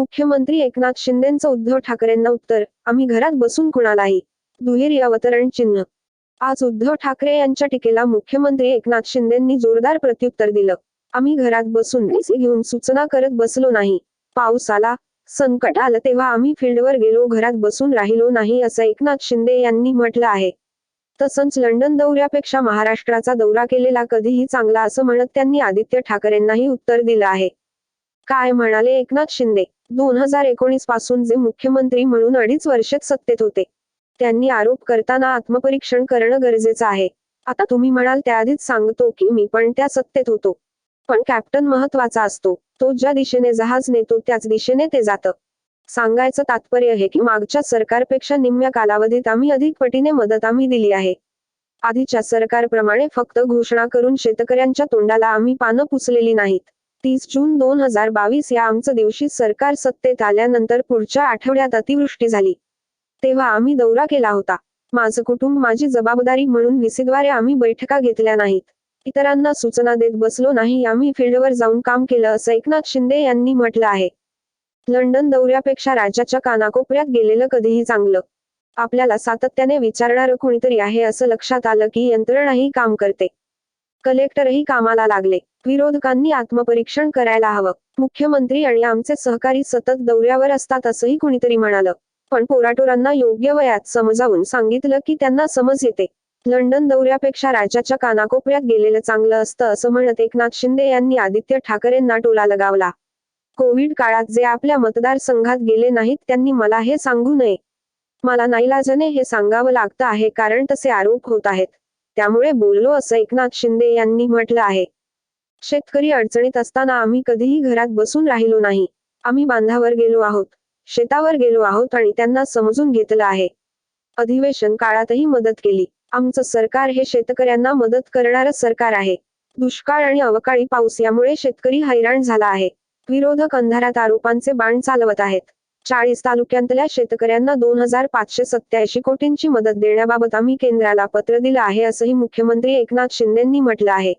मुख्यमंत्री एकनाथ शिंदेचं उद्धव ठाकरेंना उत्तर आम्ही घरात बसून कुणालाही. दुहेरी अवतरण चिन्ह. आज उद्धव ठाकरे यांच्या टीकेला मुख्यमंत्री एकनाथ शिंदेंनी जोरदार प्रत्युत्तर दिलं. आम्ही घरात बसून पैसे घेऊन सूचना करत बसलो नाही. पाऊस आला संकट आलं तेव्हा आम्ही फील्डवर गेलो घरात बसून राहिलो नाही असं एकनाथ शिंदे यांनी म्हटलं आहे. तसंच लंडन दौऱ्यापेक्षा महाराष्ट्राचा दौरा केलेला कधीही चांगला असं म्हणत त्यांनी आदित्य ठाकरेंनाही उत्तर दिलं आहे. काय म्हणाले एकनाथ शिंदे? दोन हजार एकोणीसपासून जे मुख्यमंत्री म्हणून अडीच वर्षेत सत्तेत होते. त्यांनी आरोप करताना आत्मपरीक्षण करणं गरजेचं आहे. आता तुम्ही म्हणाल त्याआधीच सांगतो की मी पण त्या सत्तेत होतो. पण कॅप्टन महत्त्वाचा असतो. तो ज्या दिशेने जहाज नेतो त्याच दिशेने ते जातं. सांगायचं तात्पर्य हे की मागच्या सरकारपेक्षा निम्म्या कालावधीत आम्ही अधिक पटीने मदत आम्ही दिली आहे. आधीच्या सरकारप्रमाणे फक्त घोषणा करून शेतकऱ्यांच्या तोंडाला आम्ही पानं पुसलेली नाहीत. तीस जून दोन हजार बावीस या आमचं दिवशी सरकार सत्तेत आल्यानंतर पुढच्या आठवड्यात अतिवृष्टी झाली. तेव्हा आम्ही दौरा केला होता. माझं कुटुंब माझी जबाबदारी म्हणून व्हीसीद्वारे आम्ही बैठका घेतल्या नाहीत. इतरांना सूचना देत बसलो नाही आम्ही फील्डवर जाऊन काम केलं असं एकनाथ शिंदे यांनी म्हटलं आहे. लंडन दौऱ्यापेक्षा राज्याच्या कानाकोपऱ्यात गेलेलं कधीही चांगलं. आपल्याला सातत्याने विचारणारं कोणीतरी आहे असं लक्षात आलं की यंत्रणाही काम करते. कलेक्टरही कामाला लागले. विरोधकांनी आत्मपरीक्षण करायला हवं. मुख्यमंत्री आणि आमचे सहकारी सतत दौऱ्यावर असतात असंही कुणीतरी म्हणालं. पण पोराटोरांना योग्य वयात समजावून सांगितलं की त्यांना समज येते. लंडन दौऱ्यापेक्षा राज्याच्या कानाकोपऱ्यात गेलेलं चांगलं असतं असं म्हणत एकनाथ शिंदे यांनी आदित्य ठाकरेंना टोला लगावला. कोविड काळात जे आपल्या मतदारसंघात गेले नाहीत त्यांनी मला हे सांगू नये. मला नाईलाजाने हे सांगावं लागतं आहे कारण तसे आरोप होत आहेत. त्यामुळे बोललो असं एकनाथ शिंदे यांनी म्हटलं आहे. शेतकरी अडचणीत असताना आम्ही कधीही घरात बसून राहिलो नाही. आम्ही बांधावर गेलो आहोत शेतावर गेलो आहोत आणि त्यांना समजून घेतलं आहे. अधिवेशन काळातही मदत केली. आमचं सरकार हे शेतकऱ्यांना मदत करणारं सरकार आहे. दुष्काळ आणि अवकाळी पाऊस यामुळे शेतकरी हैराण झाला आहे. विरोधक अंधारात आरोपांचे बाण चालवत आहेत. चाळीस तालुक्यांतल्या शेतकऱ्यांना दोन हजार पाचशे सत्याऐंशी कोटींची मदत देण्याबाबत आम्ही केंद्राला पत्र दिलं आहे असंही मुख्यमंत्री एकनाथ शिंदेंनी म्हटलं आहे.